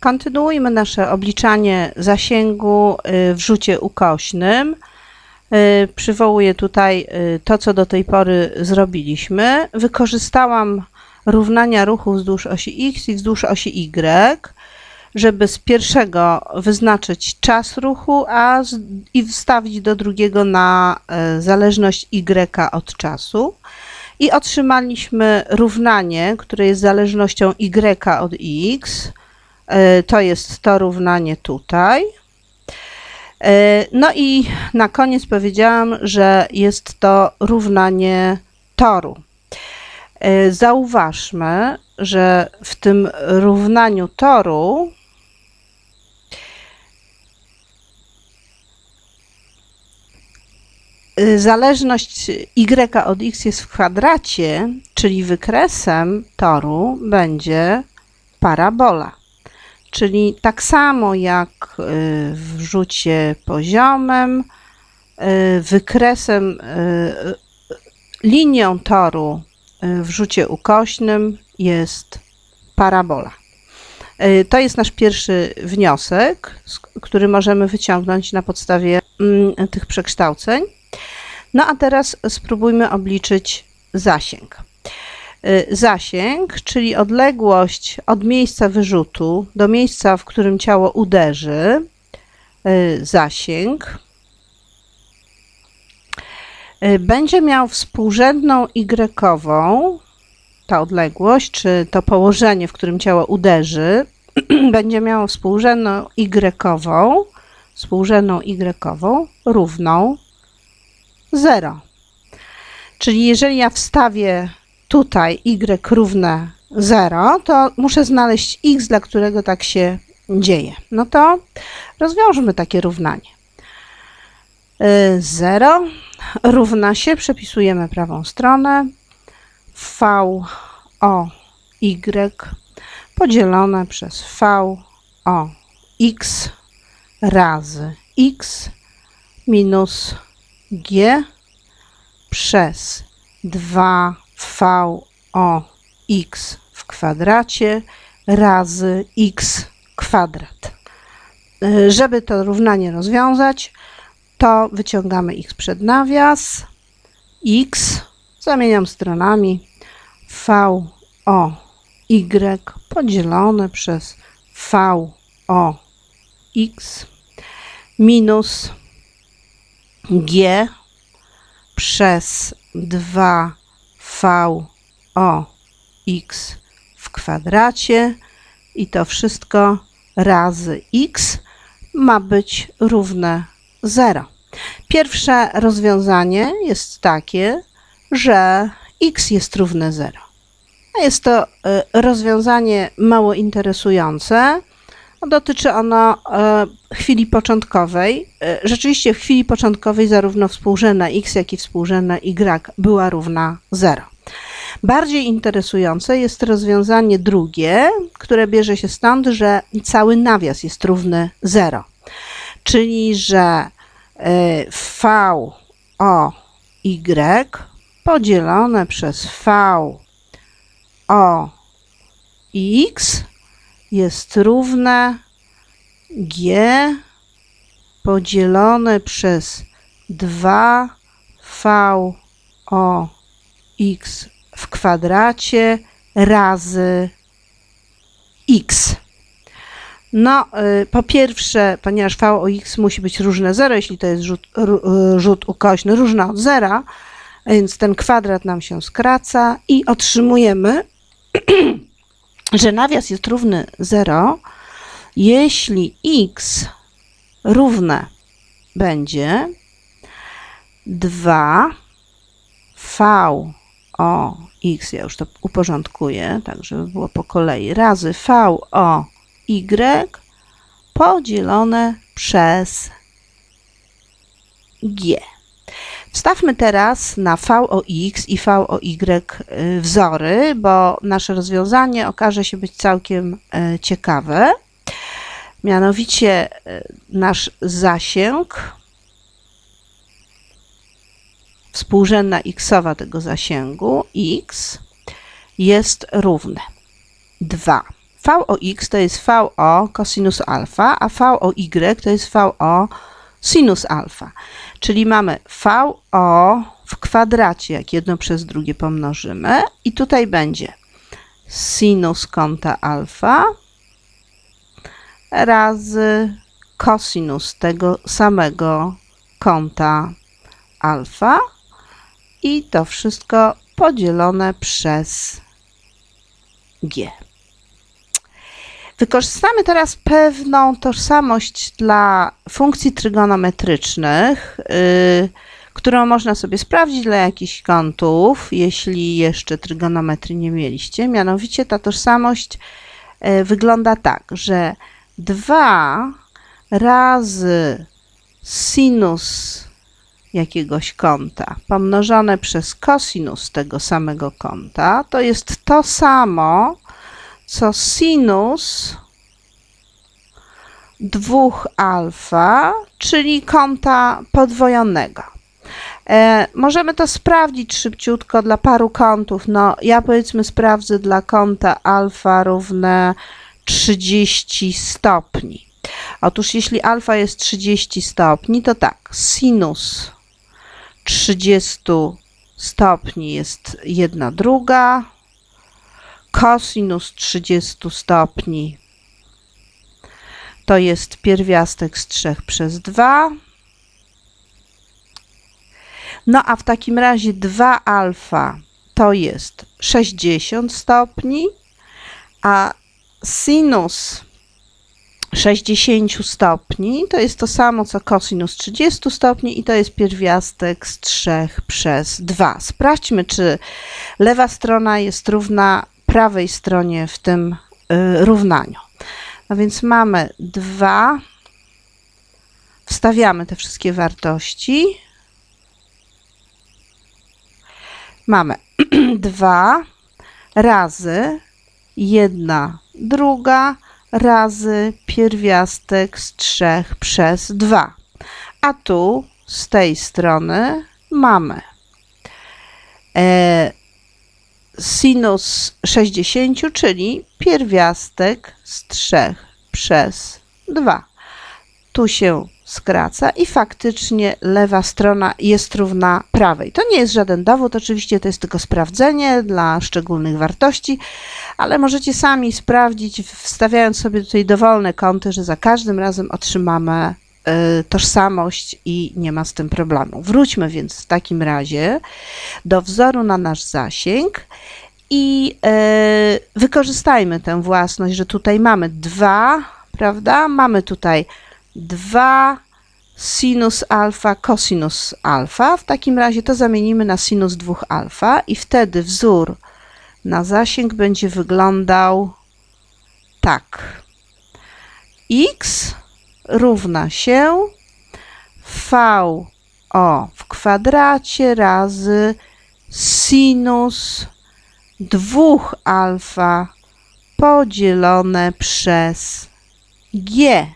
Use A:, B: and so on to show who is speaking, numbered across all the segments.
A: Kontynuujmy nasze obliczanie zasięgu y, w rzucie ukośnym. Y, Przywołuję tutaj y, to, co do tej pory zrobiliśmy. Wykorzystałam równania ruchu wzdłuż osi x i wzdłuż osi y, żeby z pierwszego wyznaczyć czas ruchu, a z, i wstawić do drugiego na zależność y od czasu. I otrzymaliśmy równanie, które jest zależnością y od x. E, To jest to równanie tutaj. E, No i na koniec powiedziałam, że jest to równanie toru. E, Zauważmy, że w tym równaniu toru zależność y od x jest w kwadracie, czyli wykresem toru będzie parabola. Czyli tak samo jak y, w rzucie poziomem, y, wykresem, y, linią toru w rzucie ukośnym jest parabola. To jest nasz pierwszy wniosek, który możemy wyciągnąć na podstawie mm, tych przekształceń. No a teraz spróbujmy obliczyć zasięg. Y, Zasięg, czyli odległość od miejsca wyrzutu do miejsca, w którym ciało uderzy, y, zasięg, y, będzie miał współrzędną y, ta odległość, czy to położenie, w którym ciało uderzy, będzie miało współrzędną y, współrzędną y równą 0. Czyli jeżeli ja wstawię tutaj y równe 0, to muszę znaleźć x, dla którego tak się dzieje. No to rozwiążmy takie równanie. Y, 0 równa się, przepisujemy prawą stronę, v o y podzielone przez v o x razy x minus g przez 2v o x w kwadracie razy x kwadrat. Y, Żeby to równanie rozwiązać, to wyciągamy x przed nawias, x, zamieniam stronami, v o y podzielone przez v o x minus g przez 2v o x w kwadracie i to wszystko razy x ma być równe 0. Pierwsze rozwiązanie jest takie, że x jest równe 0. A Jest to y, rozwiązanie mało interesujące. Dotyczy ono e, chwili początkowej. E, Rzeczywiście w chwili początkowej zarówno współrzędna x, jak i współrzędna y była równa 0. Bardziej interesujące jest rozwiązanie drugie, które bierze się stąd, że cały nawias jest równy 0. Czyli, że e, v o y podzielone przez v o x jest równe g podzielone przez 2v o x w kwadracie razy x. No, y, po pierwsze, ponieważ v o x musi być różne 0, jeśli to jest rzut, y, rzut ukośny, różna od zera, więc ten kwadrat nam się skraca i otrzymujemy, że nawias jest równy 0, jeśli x równe będzie 2 v o x, ja już to uporządkuję, tak żeby było po kolei, razy v o y podzielone przez g. Wstawmy teraz na v o x i v o y y, wzory, bo nasze rozwiązanie okaże się być całkiem e, ciekawe. Mianowicie e, nasz zasięg, współrzędna xowa tego zasięgu x jest równe 2 VOX to jest VO cosinus alfa, a VOY to jest VO sinus alfa. Czyli mamy VO w kwadracie, jak jedno przez drugie pomnożymy i tutaj będzie sinus kąta alfa razy kosinus tego samego kąta alfa i to wszystko podzielone przez g. Wykorzystamy teraz pewną tożsamość dla funkcji trygonometrycznych, yy, którą można sobie sprawdzić dla jakichś kątów, jeśli jeszcze trygonometrii nie mieliście. Mianowicie ta tożsamość yy, wygląda tak, że 2 razy sinus jakiegoś kąta pomnożone przez kosinus tego samego kąta to jest to samo, co sinus 2 alfa, czyli kąta podwojonego. E, możemy to sprawdzić szybciutko dla paru kątów. No, ja powiedzmy sprawdzę dla kąta alfa równe 30 stopni. Otóż jeśli alfa jest 30 stopni, to tak, sinus 30 stopni jest jedna druga, kosinus 30 stopni to jest pierwiastek z 3 przez 2. No a w takim razie 2 alfa to jest 60 stopni, a sinus 60 stopni to jest to samo co kosinus 30 stopni i to jest pierwiastek z 3 przez 2. Sprawdźmy, czy lewa strona jest równa prawej stronie w tym y, równaniu. No więc mamy 2, wstawiamy te wszystkie wartości. Mamy 2 razy 1 druga razy pierwiastek z 3 przez 2. A tu z tej strony mamy e, sinus 60, czyli pierwiastek z 3 przez 2. Tu się skraca i faktycznie lewa strona jest równa prawej. To nie jest żaden dowód, oczywiście to jest tylko sprawdzenie dla szczególnych wartości, ale możecie sami sprawdzić, wstawiając sobie tutaj dowolne kąty, że za każdym razem otrzymamy tożsamość i nie ma z tym problemu. Wróćmy więc w takim razie do wzoru na nasz zasięg i y, wykorzystajmy tę własność, że tutaj mamy dwa, prawda? Mamy tutaj 2 sinus alfa cosinus alfa. W takim razie to zamienimy na sinus 2 alfa i wtedy wzór na zasięg będzie wyglądał tak. x równa się VO w kwadracie razy sinus 2 alfa podzielone przez g.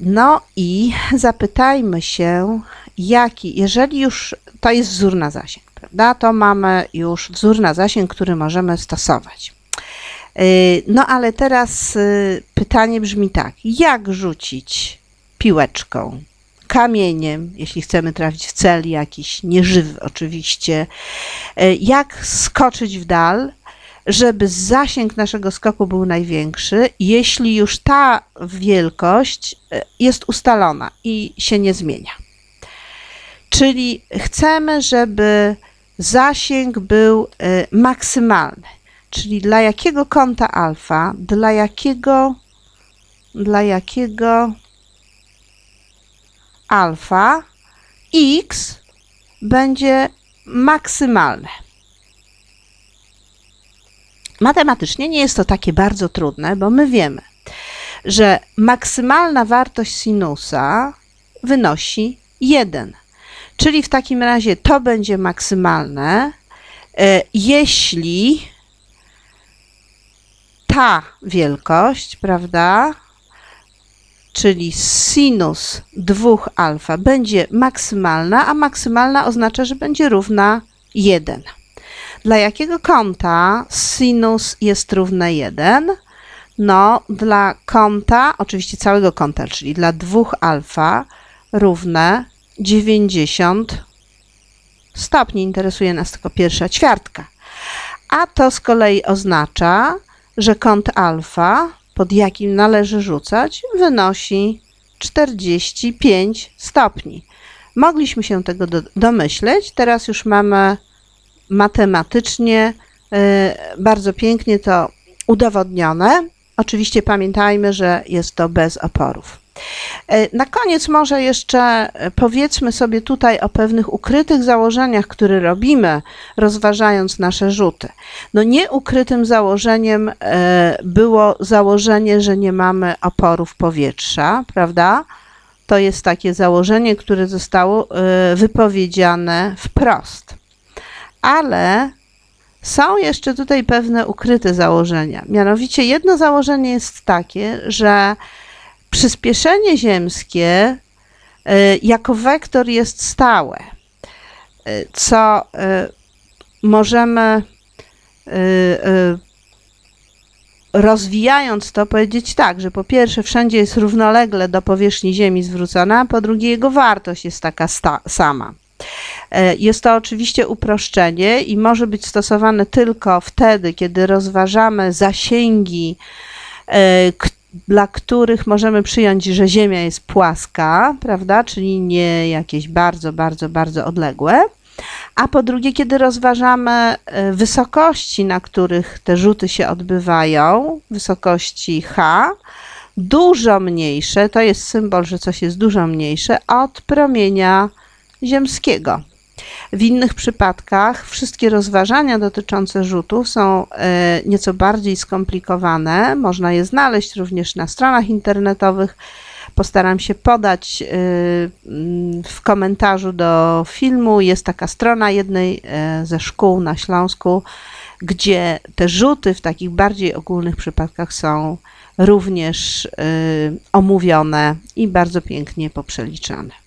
A: No i zapytajmy się, jaki, jeżeli już to jest wzór na zasięg, prawda, to mamy już wzór na zasięg, który możemy stosować. Yy, No ale teraz yy, pytanie brzmi tak, jak rzucić piłeczką, kamieniem, jeśli chcemy trafić w cel jakiś, nieżywy oczywiście, yy, jak skoczyć w dal, żeby zasięg naszego skoku był największy, jeśli już ta wielkość jest ustalona i się nie zmienia. Czyli chcemy, żeby zasięg był maksymalny. Czyli dla jakiego kąta alfa, dla jakiego, dla jakiego alfa x będzie maksymalne. Matematycznie nie jest to takie bardzo trudne, bo my wiemy, że maksymalna wartość sinusa wynosi 1. Czyli w takim razie to będzie maksymalne, e, jeśli ta wielkość, prawda, czyli sinus 2 alfa będzie maksymalna, a maksymalna oznacza, że będzie równa 1. Dla jakiego kąta sinus jest równe 1? No, dla kąta, oczywiście całego kąta, czyli dla 2 alfa równe 90 stopni. Interesuje nas tylko pierwsza ćwiartka. A to z kolei oznacza, że kąt alfa, pod jakim należy rzucać, wynosi 45 stopni. Mogliśmy się tego do, domyśleć, teraz już mamy matematycznie y, bardzo pięknie to udowodnione. Oczywiście pamiętajmy, że jest to bez oporów. Y, Na koniec może jeszcze y, powiedzmy sobie tutaj o pewnych ukrytych założeniach, które robimy, rozważając nasze rzuty. No nieukrytym założeniem y, było założenie, że nie mamy oporów powietrza, prawda? To jest takie założenie, które zostało wypowiedziane wprost. Ale są jeszcze tutaj pewne ukryte założenia. Mianowicie jedno założenie jest takie, że przyspieszenie ziemskie y, jako wektor jest stałe, y, co y, możemy rozwijając to powiedzieć tak, że po pierwsze wszędzie jest równolegle do powierzchni Ziemi zwrócona, a po drugie jego wartość jest taka sama. E, Jest to oczywiście uproszczenie i może być stosowane tylko wtedy, kiedy rozważamy zasięgi, e, k- dla których możemy przyjąć, że Ziemia jest płaska, prawda, czyli nie jakieś bardzo, bardzo, bardzo odległe. A po drugie, kiedy rozważamy e, wysokości, na których te rzuty się odbywają, wysokości H, dużo mniejsze, to jest symbol, że coś jest dużo mniejsze od promienia ziemskiego. W innych przypadkach wszystkie rozważania dotyczące rzutów są e, nieco bardziej skomplikowane. Można je znaleźć również na stronach internetowych. Postaram się podać e, mm, w komentarzu do filmu. Jest taka strona jednej e, ze szkół na Śląsku, gdzie te rzuty w takich bardziej ogólnych przypadkach są również omówione i bardzo pięknie poprzeliczane.